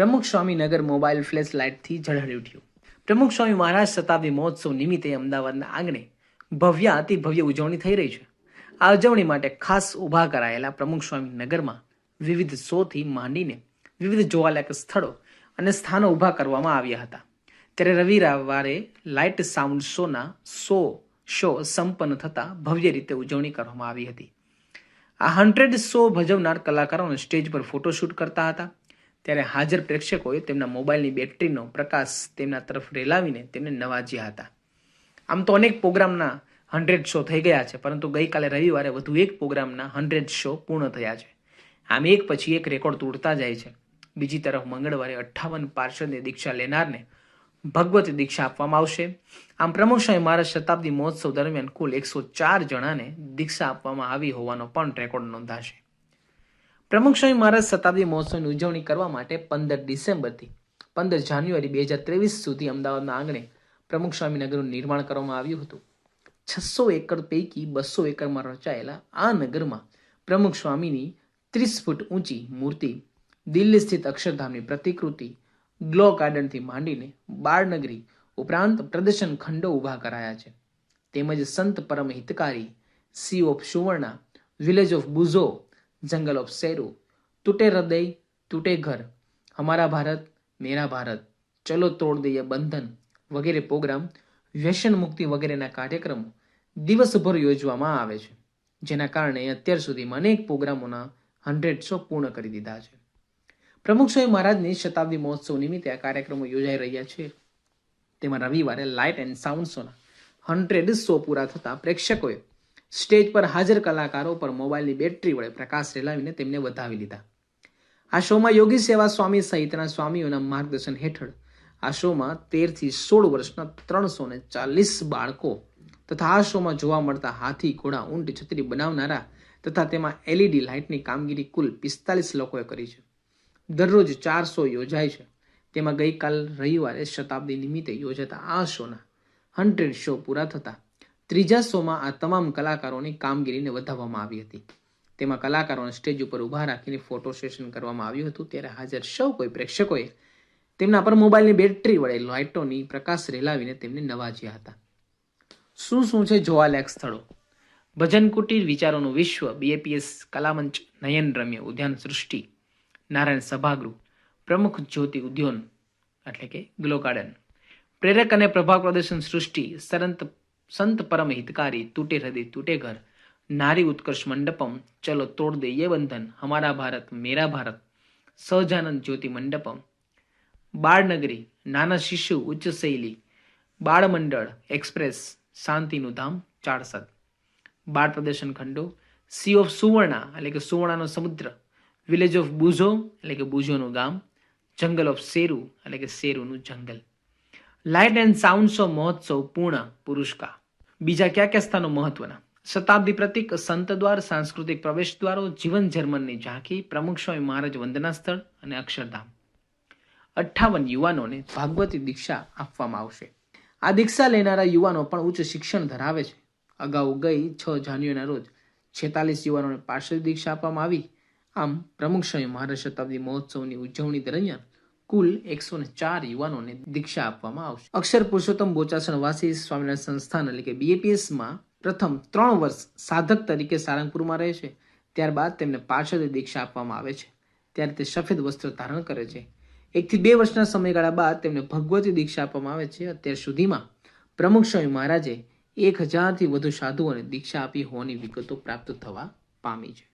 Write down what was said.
પ્રમુખ સ્વામી નગર mobile flash લાઇટથી ઝળહળી ઉઠ્યું. પ્રમુખ સ્વામી મહારાજ શતાબ્દી મહોત્સવ નિમિત્તે અમદાવાદના આંગણે ભવ્ય અતિ ભવ્ય ઉજવણી થઈ રહી છે. આ ઉજવણી માટે ખાસ ઊભા કરાયેલા પ્રમુખ સ્વામી નગરમાં વિવિધ શોથી માંડીને વિવિધ જોવાલાયક સ્થળો અને સ્થાનો ઊભા કરવામાં આવ્યા હતા. ત્યારે રવિવારે લાઇટ સાઉન્ડ શોના સો શો સંપન્ન થતાં ભવ્ય રીતે ઉજવણી કરવામાં આવી હતી. આ હંડ્રેડ શો ભજવનાર કલાકારોને સ્ટેજ પર ફોટોશૂટ કરતા હતા. ત્યારે હાજર પ્રેક્ષકોએ તેમના મોબાઈલની બેટરીનો પ્રકાશ તેમના તરફ રેલાવીને તેમને નવાજ્યા હતા. આમ તો અનેક પ્રોગ્રામના હંડ્રેડ શો થઈ ગયા છે, પરંતુ ગઈકાલે રવિવારે વધુ એક પ્રોગ્રામના હંડ્રેડ શો પૂર્ણ થયા છે. આમ એક પછી એક રેકોર્ડ તૂટતા જાય છે. બીજી તરફ મંગળવારે અઠ્ઠાવન પાર્ષદની દીક્ષા લેનારને ભગવત દીક્ષા આપવામાં આવશે. આમ પ્રમોશાએ મહારાજ શતાબ્દી મહોત્સવ દરમિયાન કુલ એકસો ચાર જણાને દીક્ષા આપવામાં આવી હોવાનો પણ રેકોર્ડ નોંધાશે. પ્રમુખ સ્વામી મહારાજ શતાબ્દી મહોત્સવની ઉજવણી કરવા માટે પંદર ડિસેમ્બરથી પંદર જાન્યુઆરી બે હજાર ત્રેવીસ સુધી અમદાવાદના આંગણે પ્રમુખ સ્વામી નગરનું નિર્માણ કરવામાં આવ્યું હતું. છસો એકર પૈકી બસો એકરમાં રચાયેલા આ નગરમાં પ્રમુખ સ્વામીની ત્રીસ ફૂટ ઊંચી મૂર્તિ, દિલ્હી સ્થિત અક્ષરધામની પ્રતિકૃતિ, ગ્લો ગાર્ડનથી માંડીને બાળનગરી ઉપરાંત પ્રદર્શન ખંડો ઊભા કરાયા છે. તેમજ Sant Param Hitkari sea of Suvarna, village of Bujho jungle of Sheru તૂટે હૃદય, તૂટે ઘર. હમારા ભારત, મેરા ભારત. ચલો તોડ દઈએ બંધન વગેરે પ્રોગ્રામ, વ્યસન મુક્તિ વગેરેના કાર્યક્રમો દિવસભર યોજવામાં આવે છે. જેના કારણે અત્યાર સુધીમાં અનેક પ્રોગ્રામોના હંડ્રેડ શો પૂર્ણ કરી દીધા છે. પ્રમુખ સ્વામી મહારાજની શતાબ્દી મહોત્સવ નિમિત્તે આ કાર્યક્રમો યોજાઈ રહ્યા છે. તેમાં રવિવારે લાઇટ એન્ડ સાઉન્ડ શોના હંડ્રેડ શો પૂરા થતા પ્રેક્ષકોએ સ્ટેજ પર હાજર કલાકારો પર મોબાઈલની બેટરી વડે પ્રકાશ રેલાવીને તેમને વધાવી લીધા. આ શોમાં યોગી સેવા સ્વામી સહિતના સ્વામીઓના માર્ગદર્શન હેઠળ આ શોમાં તેરથી સોળ વર્ષના ત્રણસો ને ચાલીસ બાળકો તથા આ શોમાં જોવા મળતા હાથી, ઘોડા, ઊંટ, છત્રી બનાવનારા તથા તેમાં એલઈડી લાઇટની કામગીરી કુલ પિસ્તાલીસ લોકોએ કરી છે. દરરોજ ચાર શો યોજાય છે. તેમાં ગઈકાલ રવિવારે શતાબ્દી નિમિત્તે યોજાતા આ શોના હંડ્રેડ શો પૂરા થતા ત્રીજા શોમાં આ તમામ કલાકારોની કામગીરીને વધારવામાં આવી હતી. તેમાં કલાકારોને સ્ટેજ ઉપર ઊભા રાખીને ફોટો સેશન કરવામાં આવ્યું હતું. ત્યારે હાજર સૌ કોઈ પ્રેક્ષકોએ તેમના પર મોબાઈલની બેટરી વડે લાઇટોની પ્રકાશ રેલાવીને તેમને નવાજ્યા હતા. શું શું છે જોવાલાયક સ્થળો? ભજન કુટીર વિચારોનું વિશ્વ બીએપીએસ કલામંચ, નયન રમ્ય, ઉદ્યાન સૃષ્ટિ, નારાયણ સભાગૃહ, પ્રમુખ જ્યોતિ ઉદ્યોન, એટલે કે ગ્લો ગાર્ડન. પ્રેરક અને પ્રભાવ પ્રદર્શન સૃષ્ટિ, સંત સંત પરમ હિતકારી તૂટે હૃદય તૂટે ઘર. નારી ઉત્કર્ષ મંડપમ, ચલો તોડ દે યે બંધન. હમારા ભારત, મેરા ભારત, સહજાનંદ જ્યોતિ મંડપમ. બાળનગરી, નાના શિશુ, ઉચ્ચ શૈલી, બાળમંડળ, એક્સપ્રેસ, શાંતિનું ધામ ચારસદ બાળ પ્રદર્શન ખંડો સી ઓફ સુવર્ણા, એટલે કે સુવર્ણાનો સમુદ્ર. વિલેજ ઓફ બુઝો, એટલે કે બુઝોનું ગામ. જંગલ ઓફ શેરુ એટલે કે શેરુનું જંગલ. લાઇટ એન્ડ સાઉન્ડ શો મહોત્સવ પૂર્ણ પુરુષકા. બીજા કયા કયા સ્થાનો મહત્વના? શતાબ્દી પ્રતિક સંત દ્વાર સાંસ્કૃતિક પ્રવેશ દ્વારો જીવન જર્મનની ઝાંખી પ્રમુખ સ્વામી મહારાજ વંદના સ્થળ અને અક્ષરધામ. અઠ્ઠાવન યુવાનોને ભાગવતી દીક્ષા આપવામાં આવશે. આ દીક્ષા લેનારા યુવાનો પણ ઉચ્ચ શિક્ષણ ધરાવે છે. અગાઉ ગઈ છ જાન્યુઆરીના રોજ છેતાલીસ યુવાનોને પાર્શ્વ દીક્ષા આપવામાં આવી. આમ પ્રમુખ સ્વામી મહારાજ શતાબ્દી મહોત્સવની ઉજવણી દરમિયાન કુલ એકસો ચાર યુવાનોને દીક્ષા આપવામાં આવશે. અક્ષર પુરુષોત્તમ બોચાસણ વાસી સ્વામિનારાયણ સંસ્થાન એટલે કે બીએપીએસમાં પ્રથમ ત્રણ વર્ષ સાધક તરીકે સારંગપુરમાં રહે છે. ત્યારબાદ તેમને પાર્ષદ દીક્ષા આપવામાં આવે છે. ત્યારે તે સફેદ વસ્ત્ર ધારણ કરે છે. એકથી બે વર્ષના સમયગાળા બાદ તેમને ભગવતી દીક્ષા આપવામાં આવે છે. અત્યાર સુધીમાં પ્રમુખ સ્વામી મહારાજે એક હજારથી વધુ સાધુઓને દીક્ષા આપી હોવાની વિગતો પ્રાપ્ત થવા પામી છે.